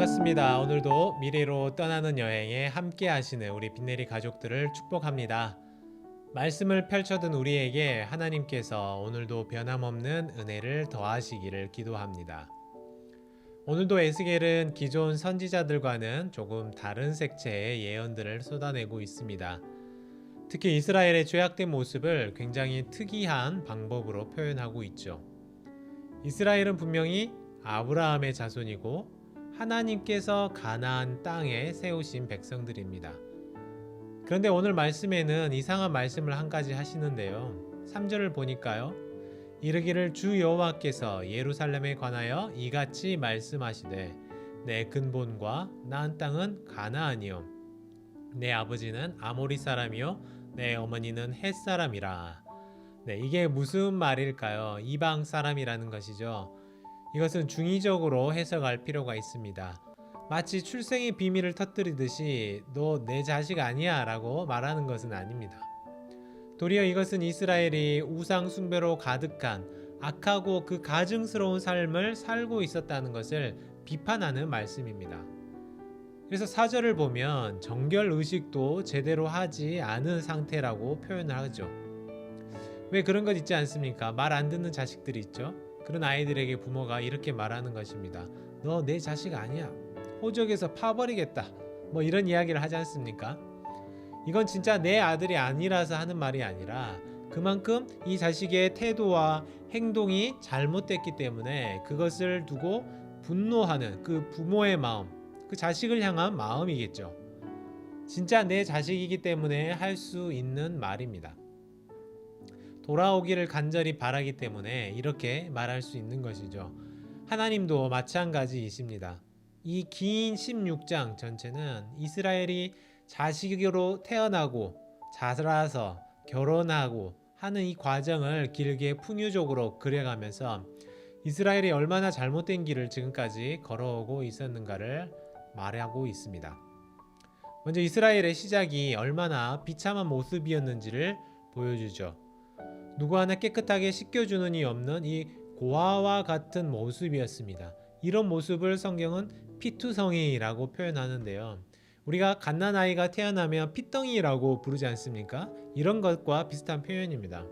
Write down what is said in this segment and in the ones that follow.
반갑습니다. 오늘도 미래로 떠나는 여행에 함께 하시는 우리 빈내리 가족들을 축복합니다. 말씀을 펼쳐둔 우리에게 하나님께서 오늘도 변함없는 은혜를 더하시기를 기도합니다. 오늘도 에스겔은 기존 선지자들과는 조금 다른 색채의 예언들을 쏟아내고 있습니다. 특히 이스라엘의 죄악된 모습을 굉장히 특이한 방법으로 표현하고 있죠. 이스라엘은 분명히 아브라함의 자손이고 하나님께서 가나안 땅에 세우신 백성들입니다. 그런데 오늘 말씀에는 이상한 말씀을 한 가지 하시는데요. 3절을 보니까요. 이르기를 주 여호와께서 예루살렘에 관하여 이같이 말씀하시되 내 근본과 난 땅은 가나안이요 내 아버지는 아모리 사람이요 내 어머니는 헷 사람이라. 네, 이게 무슨 말일까요? 이방 사람이라는 것이죠. 이것은 중의적으로 해석할 필요가 있습니다. 마치 출생의 비밀을 터뜨리듯이 너 내 자식 아니야 라고 말하는 것은 아닙니다. 도리어 이것은 이스라엘이 우상 숭배로 가득한 악하고 그 가증스러운 삶을 살고 있었다는 것을 비판하는 말씀입니다. 그래서 사절을 보면 정결 의식도 제대로 하지 않은 상태라고 표현을 하죠. 왜 그런 것 있지 않습니까? 말 안 듣는 자식들이 있죠. 그런 아이들에게 부모가 이렇게 말하는 것입니다. 너 내 자식 아니야. 호적에서 파버리겠다. 뭐 이런 이야기를 하지 않습니까? 이건 진짜 내 아들이 아니라서 하는 말이 아니라 그만큼 이 자식의 태도와 행동이 잘못됐기 때문에 그것을 두고 분노하는 그 부모의 마음, 그 자식을 향한 마음이겠죠. 진짜 내 자식이기 때문에 할 수 있는 말입니다. 돌아오기를 간절히 바라기 때문에 이렇게 말할 수 있는 것이죠. 하나님도 마찬가지이십니다. 이 긴 16장 전체는 이스라엘이 자식으로 태어나고 자라서 결혼하고 하는 이 과정을 길게 풍유적으로 그려가면서 이스라엘이 얼마나 잘못된 길을 지금까지 걸어오고 있었는가를 말하고 있습니다. 먼저 이스라엘의 시작이 얼마나 비참한 모습이었는지를 보여주죠. 누구 하나 깨끗하게 씻겨주는 이 없는 이 고아와 같은 모습이었습니다. 이런 모습을 성경은 피투성이라고 표현하는데요. 우리가 갓난 아이가 태어나면 피덩이라고 부르지 않습니까? 이런 것과 비슷한 표현입니다.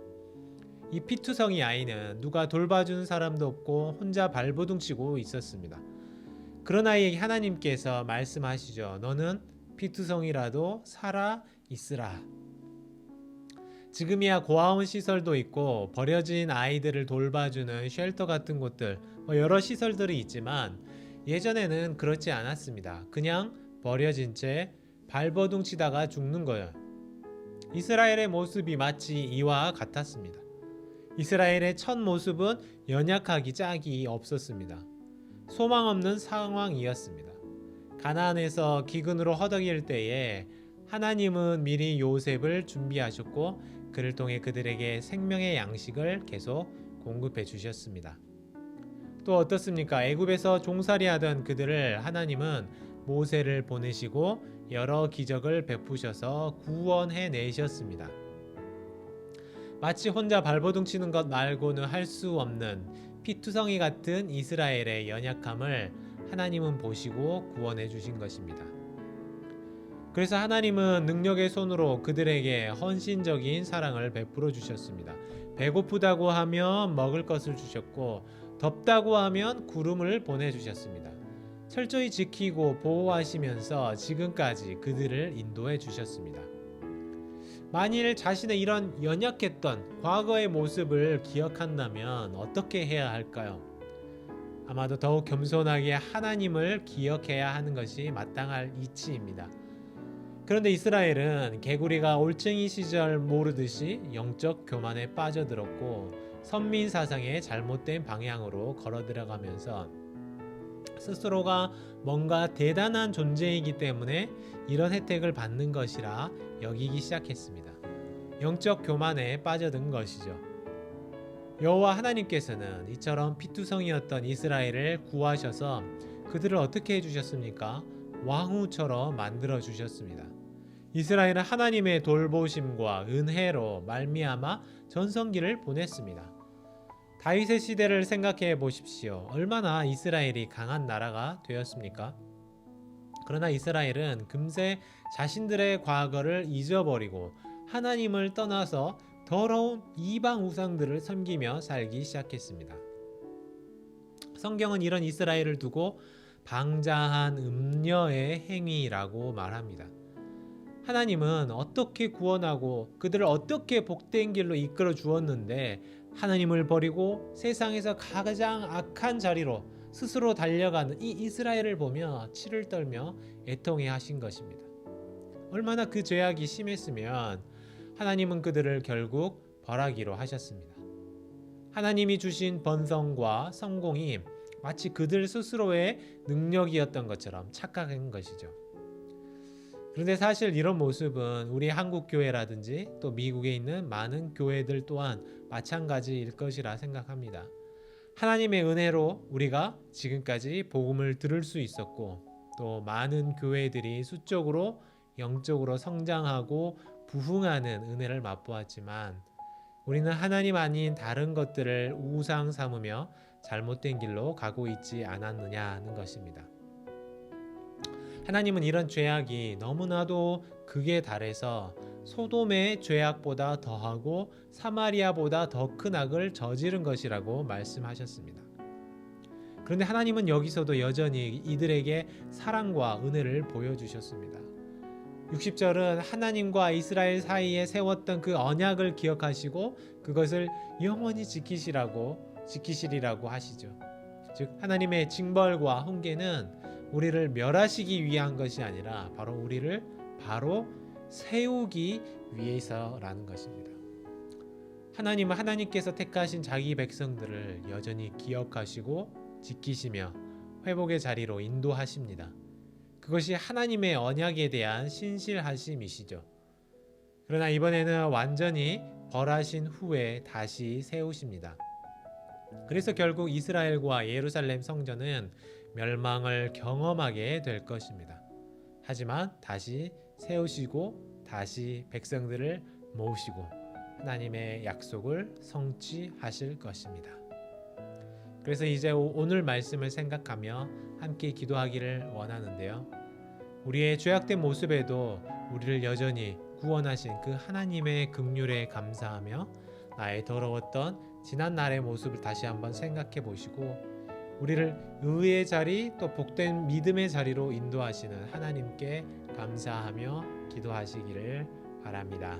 이 피투성이 아이는 누가 돌봐주는 사람도 없고 혼자 발버둥치고 있었습니다. 그런 아이에게 하나님께서 말씀하시죠. 너는 피투성이라도 살아 있으라. 지금이야 고아원 시설도 있고 버려진 아이들을 돌봐주는 쉘터 같은 곳들 뭐 여러 시설들이 있지만 예전에는 그렇지 않았습니다. 그냥 버려진 채 발버둥 치다가 죽는 거예요. 이스라엘의 모습이 마치 이와 같았습니다. 이스라엘의 첫 모습은 연약하기 짝이 없었습니다. 소망 없는 상황이었습니다. 가나안에서 기근으로 허덕일 때에 하나님은 미리 요셉을 준비하셨고 그를 통해 그들에게 생명의 양식을 계속 공급해 주셨습니다. 또 어떻습니까? 애굽에서 종살이 하던 그들을 하나님은 모세를 보내시고 여러 기적을 베푸셔서 구원해 내셨습니다. 마치 혼자 발버둥 치는 것 말고는 할 수 없는 피투성이 같은 이스라엘의 연약함을 하나님은 보시고 구원해 주신 것입니다. 그래서 하나님은 능력의 손으로 그들에게 헌신적인 사랑을 베풀어 주셨습니다. 배고프다고 하면 먹을 것을 주셨고 덥다고 하면 구름을 보내 주셨습니다. 철저히 지키고 보호하시면서 지금까지 그들을 인도해 주셨습니다. 만일 자신의 이런 연약했던 과거의 모습을 기억한다면 어떻게 해야 할까요? 아마도 더욱 겸손하게 하나님을 기억해야 하는 것이 마땅할 이치입니다. 그런데 이스라엘은 개구리가 올챙이 시절 모르듯이 영적 교만에 빠져들었고 선민 사상의 잘못된 방향으로 걸어 들어가면서 스스로가 뭔가 대단한 존재이기 때문에 이런 혜택을 받는 것이라 여기기 시작했습니다. 영적 교만에 빠져든 것이죠. 여호와 하나님께서는 이처럼 피투성이었던 이스라엘을 구하셔서 그들을 어떻게 해주셨습니까? 왕후처럼 만들어 주셨습니다. 이스라엘은 하나님의 돌보심과 은혜로 말미암아 전성기를 보냈습니다. 다윗의 시대를 생각해 보십시오. 얼마나 이스라엘이 강한 나라가 되었습니까? 그러나 이스라엘은 금세 자신들의 과거를 잊어버리고 하나님을 떠나서 더러운 이방 우상들을 섬기며 살기 시작했습니다. 성경은 이런 이스라엘을 두고 방자한 음녀의 행위라고 말합니다. 하나님은 어떻게 구원하고 그들을 어떻게 복된 길로 이끌어 주었는데 하나님을 버리고 세상에서 가장 악한 자리로 스스로 달려가는 이 이스라엘을 보며 치를 떨며 애통해 하신 것입니다. 얼마나 그 죄악이 심했으면 하나님은 그들을 결국 벌하기로 하셨습니다. 하나님이 주신 번성과 성공이 마치 그들 스스로의 능력이었던 것처럼 착각한 것이죠. 그런데 사실 이런 모습은 우리 한국 교회라든지 또 미국에 있는 많은 교회들 또한 마찬가지일 것이라 생각합니다. 하나님의 은혜로 우리가 지금까지 복음을 들을 수 있었고 또 많은 교회들이 수적으로 영적으로 성장하고 부흥하는 은혜를 맛보았지만 우리는 하나님 아닌 다른 것들을 우상 삼으며 잘못된 길로 가고 있지 않았느냐는 것입니다. 하나님은 이런 죄악이 너무나도 극에 달해서 소돔의 죄악보다 더하고 사마리아보다 더 큰 악을 저지른 것이라고 말씀하셨습니다. 그런데 하나님은 여기서도 여전히 이들에게 사랑과 은혜를 보여주셨습니다. 60절은 하나님과 이스라엘 사이에 세웠던 그 언약을 기억하시고 그것을 영원히 지키시라고 지키시리라고 하시죠. 즉 하나님의 징벌과 훈계는 우리를 멸하시기 위한 것이 아니라 바로 우리를 바로 세우기 위해서라는 것입니다. 하나님은 하나님께서 택하신 자기 백성들을 여전히 기억하시고 지키시며 회복의 자리로 인도하십니다. 그것이 하나님의 언약에 대한 신실하심이시죠. 그러나 이번에는 완전히 벌하신 후에 다시 세우십니다. 그래서 결국 이스라엘과 예루살렘 성전은 멸망을 경험하게 될 것입니다. 하지만 다시 세우시고 다시 백성들을 모으시고 하나님의 약속을 성취하실 것입니다. 그래서 이제 오늘 말씀을 생각하며 함께 기도하기를 원하는데요. 우리의 죄악된 모습에도 우리를 여전히 구원하신 그 하나님의 긍휼에 감사하며 나의 더러웠던 지난 날의 모습을 다시 한번 생각해 보시고 우리를 의의 자리 또 복된 믿음의 자리로 인도하시는 하나님께 감사하며 기도하시기를 바랍니다.